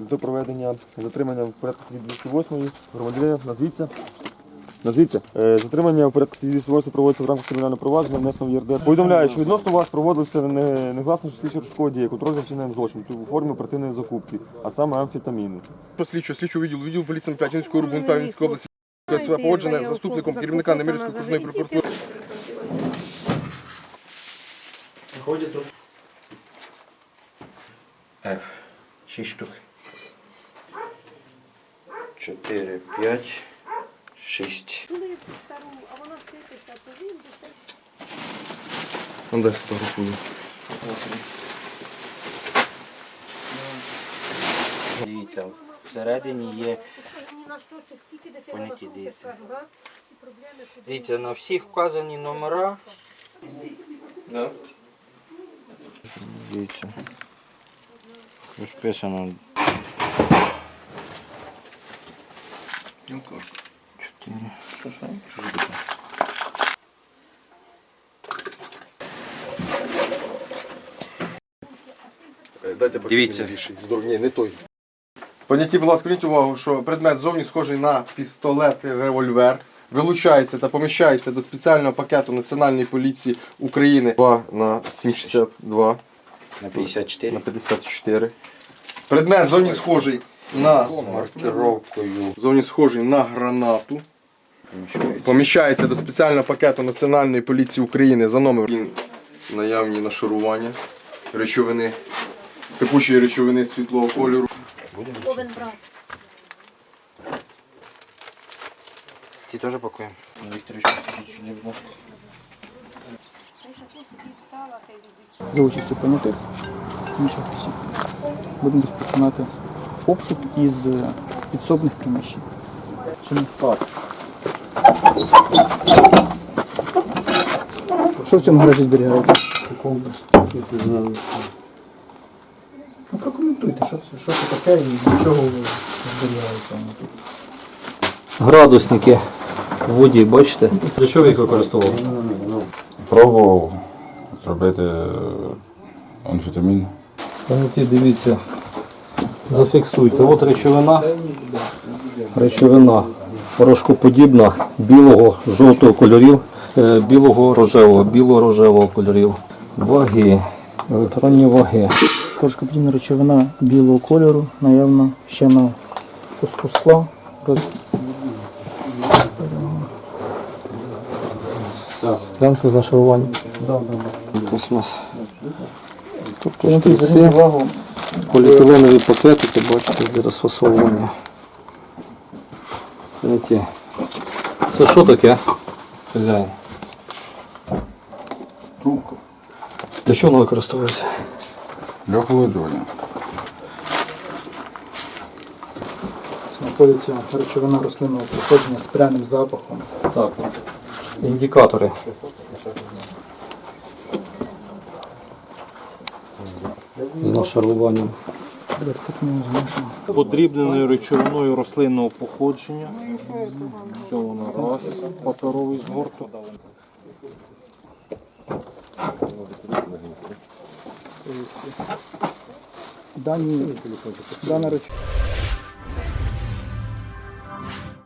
до проведення затримання в порядку статті 208 громадянина. Назвіться. Назвіться. Е, Затримання в порядку статті 208 проводиться в рамках кримінального провадження, внесено в ЄРДР. Повідомляю, що відносно вас проводився не- негласно слідчо розшукової дії, контроль за вчиненням злочину у формі оперативної закупки, а саме амфетаміну. Що слідчого, слідчого відділу, відділу поліції П'ятінського РУБУ Павлінської області своє погоджене з заступником керівника Немирівської окружної прокуратури. F. 6 штук. 4, 5, 6. Он дай сфотографую. Дивіться, всередині є поняті дивіться. Дивіться, на всіх вказані номера. Дивіться. Розписано. Чотири. Що ж таке? Е, Дайте поки Дивіться. мені більший. Здоров- Ні, не той. Поняті, будь ласка, зверніть увагу, що предмет зовні схожий на пістолет і револьвер. Вилучається та поміщається до спеціального пакету Національної поліції України 2 на 762 На 54. на 54. Предмет зовні схожий на З маркировкою. зовні схожий на гранату. Поміщається до спеціального пакету Національної поліції України за номером наявні нашарування речовини, сипучої речовини світлого кольору. Повен брат. Ці теж пакуємо. Вікторович, посидіть сюди, будь ласка. за участю понятих інших. Будемо розпочинати обшук із е, підсобних приміщень. Чи не так? Що в цьому гаражі зберігається? Ну прокоментуйте, що це, що це таке і для чого зберігається воно тут. Градусники в воді, бачите? Для чого їх використовували? Пробував зробити амфетамін. Дивіться, зафіксуйте. От речовина. Речовина порошкоподібна, білого, жовтого кольорів, е, білого рожевого, біло-рожевого кольорів. Ваги, електронні ваги. Порошкоподібна речовина білого кольору, наявно ще на куску скла. Склянка з нашаруванням. Тобто Зверніть поліетиленові пакетики, бачите, для розфасовування. Це що таке? Хазяїн? Трубка. Для чого воно використовується? Для охолоджування. знаходиться речовина рослинного походження з пряним запахом. Так. Індикатори. З нашаруванням. Подрібненою речовиною рослинного походження. Все воно раз, паперовий згорток. Дані, дана речовина.